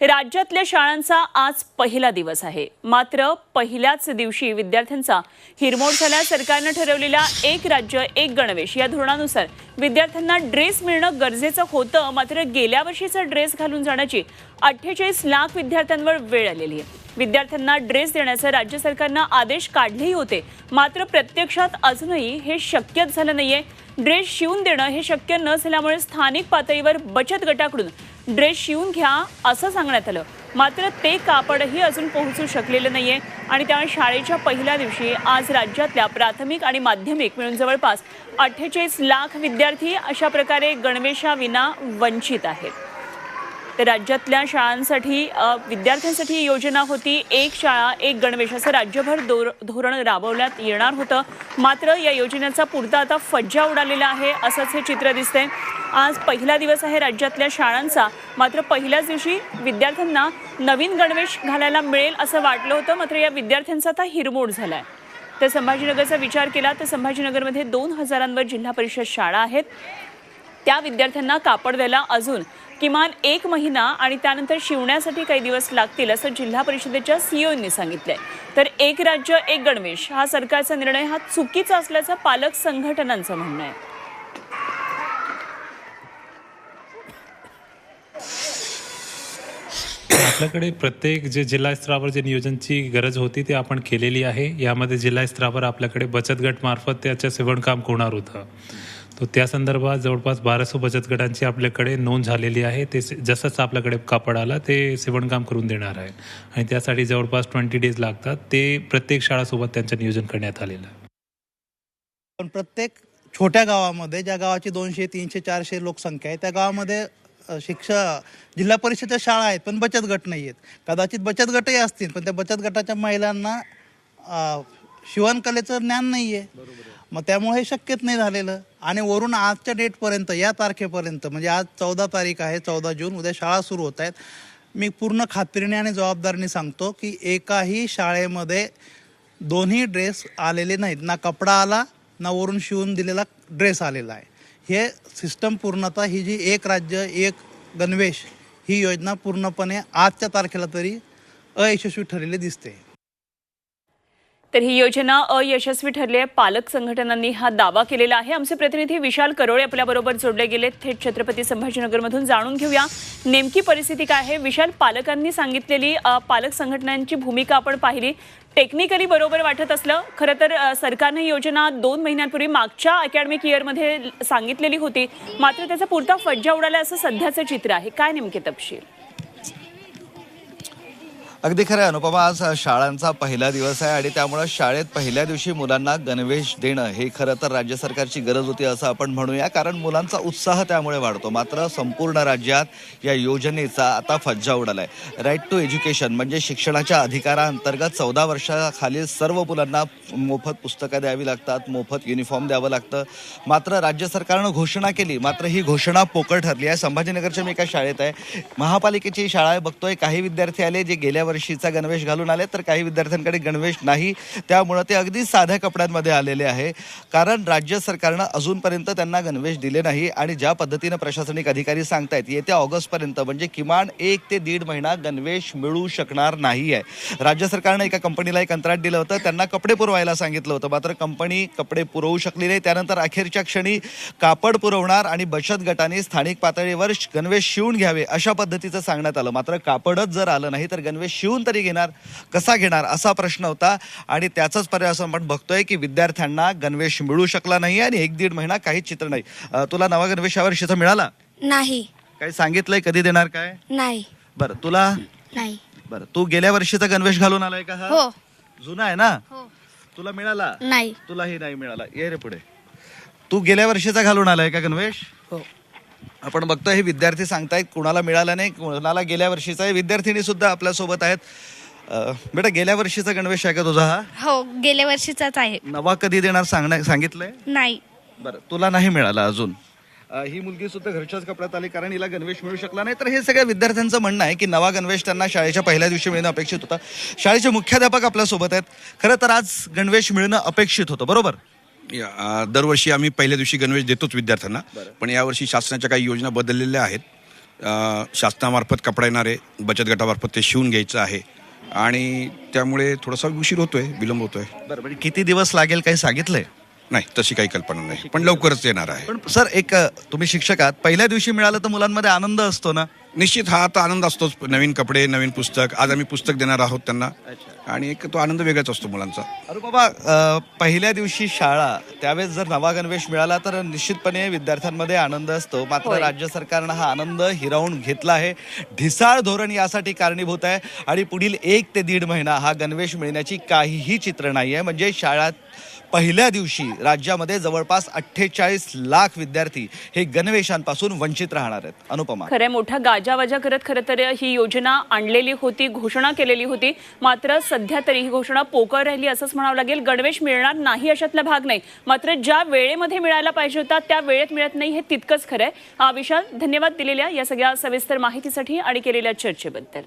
राज्यातल्या शाळांचा आज पहिला दिवस आहे. मात्र पहिल्याच दिवशी विद्यार्थ्यांचा हिरमोड झाला सरकारनं ठरवलेल्या एक राज्य एक गणवेश. या धोरणानुसार विद्यार्थ्यांना ड्रेस मिळणं गरजेचं होतं. मात्र गेल्या वर्षीचा ड्रेस घालून जाण्याची अठ्ठेचाळीस लाख विद्यार्थ्यांवर वेळ आलेली आहे. विद्यार्थ्यांना ड्रेस देण्याचे राज्य सरकारनं आदेश काढलेही होते. मात्र प्रत्यक्षात अजूनही हे शक्यच झालं नाहीये. ड्रेस शिवून देणं हे शक्य न झाल्यामुळे स्थानिक पातळीवर बचत गटाकडून ड्रेस शिवून घ्या असं सांगण्यात आलं. मात्र ते कापडही अजून पोहोचू शकलेलं नाहीये आणि त्यामुळे शाळेच्या पहिल्या दिवशी आज राज्यातल्या प्राथमिक आणि माध्यमिक मिळून जवळपास अठ्ठेचाळीस लाख विद्यार्थी अशा प्रकारे गणवेशाविना वंचित आहेत. तर राज्यातल्या शाळांसाठी विद्यार्थ्यांसाठी ही योजना होती. एक शाळा एक गणवेश असं राज्यभर दोर धोरण राबवण्यात येणार होतं. मात्र या योजनेचा पुरता आता फज्जा उडालेला आहे असंच हे चित्र दिसतंय. आज पहिला दिवस आहे राज्यातल्या शाळांचा. मात्र पहिल्याच दिवशी विद्यार्थ्यांना नवीन गणवेश घालायला मिळेल असं वाटलं होतं मात्र या विद्यार्थ्यांचा आता हिरमोड झाला आहे तर संभाजीनगरचा विचार केला तर संभाजीनगरमध्ये दोन हजारांवर जिल्हा परिषद शाळा आहेत. त्या विद्यार्थ्यांना कापड द्यायला अजून किमान एक महिना आणि त्यानंतर शिवण्यासाठी काही दिवस लागतील असं जिल्हा परिषदेच्या सीईओंनी सांगितलंय. तर एक राज्य एक गणवेश हा सरकारचा निर्णय हा चुकीचा असल्याचं पालक संघटनांचं म्हणणं आहे. आपल्याकडे प्रत्येक जे जिल्हा स्तरावर जे नियोजनची गरज होती ते आपण केलेली आहे. यामध्ये जिल्हा स्तरावर आपल्याकडे बचत गट मार्फत त्याचं सेवणकाम होणार होतं. तो त्या संदर्भात जवळपास बाराशे बचत गटांची आपल्याकडे नोंद झालेली आहे. ते जसंच आपल्याकडे कापड आला ते शिवणकाम करून देणार आहे. आणि त्यासाठी जवळपास ट्वेंटी डेज लागतात. ते प्रत्येक शाळासोबत त्यांचं नियोजन करण्यात आलेलं. आहे पण प्रत्येक छोट्या गावामध्ये ज्या गावाची दोनशे तीनशे चारशे लोकसंख्या आहे त्या गावामध्ये शिक्षा जिल्हा परिषदच्या शाळा आहेत पण बचत गट नाही आहेत. कदाचित बचत गटही असतील पण त्या बचत गटाच्या महिलांना शिवणकलेचं ज्ञान नाही आहे मग त्यामुळे हे शक्यच नाही झालेलं. आणि वरून आजच्या डेटपर्यंत या तारखेपर्यंत म्हणजे आज चौदा तारीख आहे चौदा जून उद्या शाळा सुरू होत आहेत. मी पूर्ण खात्रीने आणि जबाबदारीने सांगतो की एकाही शाळेमध्ये दोन्ही ड्रेस आलेले नाहीत. ना कपडा आला ना वरून शिवून दिलेला ड्रेस आलेला आहे. हे सिस्टम पूर्णतः ही जी एक राज्य एक गणवेश ही योजना पूर्णपणे आजच्या तारखेला तरी अयशस्वी ठरलेली दिसते. तर ही योजना अयशस्वी ठरली आहे. पालक संघटनांनी हा दावा केलेला आहे. आमचे प्रतिनिधी विशाल करोळे आपल्याबरोबर जोडले गेले थेट छत्रपती संभाजीनगरमधून जाणून घेऊया नेमकी परिस्थिती काय आहे. विशाल पालकांनी सांगितलेली पालक संघटनांची भूमिका आपण पाहिली. टेक्निकली बरोबर वाटत असलं खरं तर सरकारने ही योजना दोन महिन्यांपूर्वी मागच्या अकॅडमिक इयरमध्ये सांगितलेली होती. मात्र त्याचा पुरता फज्जा उडाला असं सध्याचं चित्र आहे. काय नेमके तपशील? अगदी खरं आहे. अनुपमा आज शाळांचा पहिला दिवस आहे आणि त्यामुळं शाळेत पहिल्या दिवशी मुलांना गणवेश देणं हे खरं तर राज्य सरकारची गरज होती असं आपण म्हणूया. कारण मुलांचा उत्साह त्यामुळे वाढतो. मात्र संपूर्ण राज्यात या योजनेचा आता फज्जा उडाला आहे राईट टू एज्युकेशन म्हणजे शिक्षणाच्या अधिकाराअंतर्गत चौदा वर्षाखालील सर्व मुलांना मोफत पुस्तकं द्यावी लागतात मोफत युनिफॉर्म द्यावं लागतं. मात्र राज्य सरकारनं घोषणा केली. मात्र ही घोषणा पोकळ ठरली आहे. संभाजीनगरच्या मी एका शाळेत आहे. महापालिकेची शाळा आहे. बघतोय काही विद्यार्थी आले जे गेल्या वर्षीचा गणवेश घालून आले तर काही विद्यार्थ्यांकडे गणवेश नाही. त्यामुळं ते अगदी साध्या कपड्यांमध्ये आलेले आहे. कारण राज्य सरकारनं अजूनपर्यंत त्यांना गणवेश दिले नाही आणि ज्या पद्धतीनं प्रशासनिक अधिकारी सांगतायत येत्या ऑगस्टपर्यंत म्हणजे किमान एक ते दीड महिना गणवेश मिळू शकणार नाही आहे राज्य सरकारनं एका कंपनीला एक कंत्राट दिलं होतं. त्यांना कपडे पुरवायला सांगितलं होतं. मात्र कंपनी कपडे पुरवू शकली नाही. त्यानंतर अखेरच्या क्षणी कापड पुरवणार आणि बचत गटाने स्थानिक पातळीवर गणवेश शिवून घ्यावे अशा पद्धतीचं सांगण्यात आलं. मात्र कापडच जर आलं नाही तर गणवेश शिवून तरी घेणार कसा घेणार असा प्रश्न होता. आणि त्याचाच पर्याय असं आपण बघतोय की विद्यार्थ्यांना गणवेश मिळू शकला नाही आणि एक दीड महिना काहीच चित्र नाही. तुला नवा गणवेश या वर्षीचा मिळाला? नाही. काही सांगितलंय कधी देणार काय? नाही. बरं तुला? नाही. बरं तू गेल्या वर्षीचा गणवेश घालून आलाय का हा? हो. जुना आहे ना? हो. तुला मिळाला? नाही. तुलाही नाही मिळाला. ये रे पुढे. तू गेल्या वर्षीचा घालून आलाय का गणवेश? हो. आपण बघतोय हे विद्यार्थी सांगतायत कुणाला मिळाला नाही कुणाला गेल्या वर्षीचा आहे. विद्यार्थिनी सुद्धा आपल्यासोबत आहेत. अं, बेटा गेल्या वर्षीचा गणवेश आहे का तुझा हा? हो गेल्या वर्षीचाच आहे. नवा कधी देणार सांगण्या सांगितलंय? नाही. बरं तुला नाही मिळाला अजून. अं, ही मुलगी सुद्धा घरच्याच कपड्यात आली कारण हिला गणवेश मिळू शकला नाही. तर हे सगळ्या विद्यार्थ्यांचं म्हणणं आहे की नवा गणवेश त्यांना शाळेच्या पहिल्या दिवशी मिळणं अपेक्षित होतं. शाळेचे मुख्याध्यापक आपल्यासोबत आहेत. खरं तर आज गणवेश मिळणं अपेक्षित होतं बरोबर? या, दरवर्षी आम्ही पहिल्या दिवशी गणवेश देतोच विद्यार्थ्यांना. पण यावर्षी शासनाच्या काही योजना बदललेल्या आहेत. शासनामार्फत कपडा येणार बचत गटामार्फत ते शिवून घ्यायचं आहे. आणि त्यामुळे थोडासा उशीर होतोय विलंब होतोय. बरं म्हणजे किती दिवस लागेल काही सांगितलंय? नाही तशी काही कल्पना नाही. पण लवकरच येणार आहे. पण सर एक तुम्ही शिक्षक आहात. पहिल्या दिवशी मिळालं तर मुलांमध्ये आनंद असतो ना? निश्चित हा आता आनंद असतोच. नवीन कपडे नवीन पुस्तक. आज आम्ही पुस्तक देणार आहोत त्यांना. आणि एक तो आनंद वेगळाच असतो मुलांचा. अरे बाबा अ, पहिल्या दिवशी शाळा त्यावेळेस जर नवा गणवेश मिळाला तर निश्चितपणे विद्यार्थ्यांमध्ये आनंद असतो. मात्र होय. राज्य सरकारनं हा आनंद हिरावून घेतला आहे. ढिसाळ धोरण यासाठी कारणीभूत आहे. आणि पुढील एक ते दीड महिना हा गणवेश मिळण्याची काहीही चित्र नाही आहे म्हणजे शाळात पहिल्या दिवशी राज्यामध्ये जवळपास अठ्ठेचाळीस लाख विद्यार्थी हे गणवेशांपासून वंचित राहणार आहेत. अनुपमा. खरं मोठा गाजावाजा करत खरं तर ही योजना आणलेली होती घोषणा केलेली होती. मात्र सध्या तरी ही घोषणा पोकळ राहिली असंच म्हणावं लागेल. गणवेश मिळणार नाही अशातला भाग नाही. मात्र ज्या वेळेमध्ये मिळायला पाहिजे होता त्या वेळेत मिळत नाही हे तितकंच खरंय हा विशाल धन्यवाद दिलेल्या या सगळ्या सविस्तर माहितीसाठी आणि केलेल्या चर्चेबद्दल.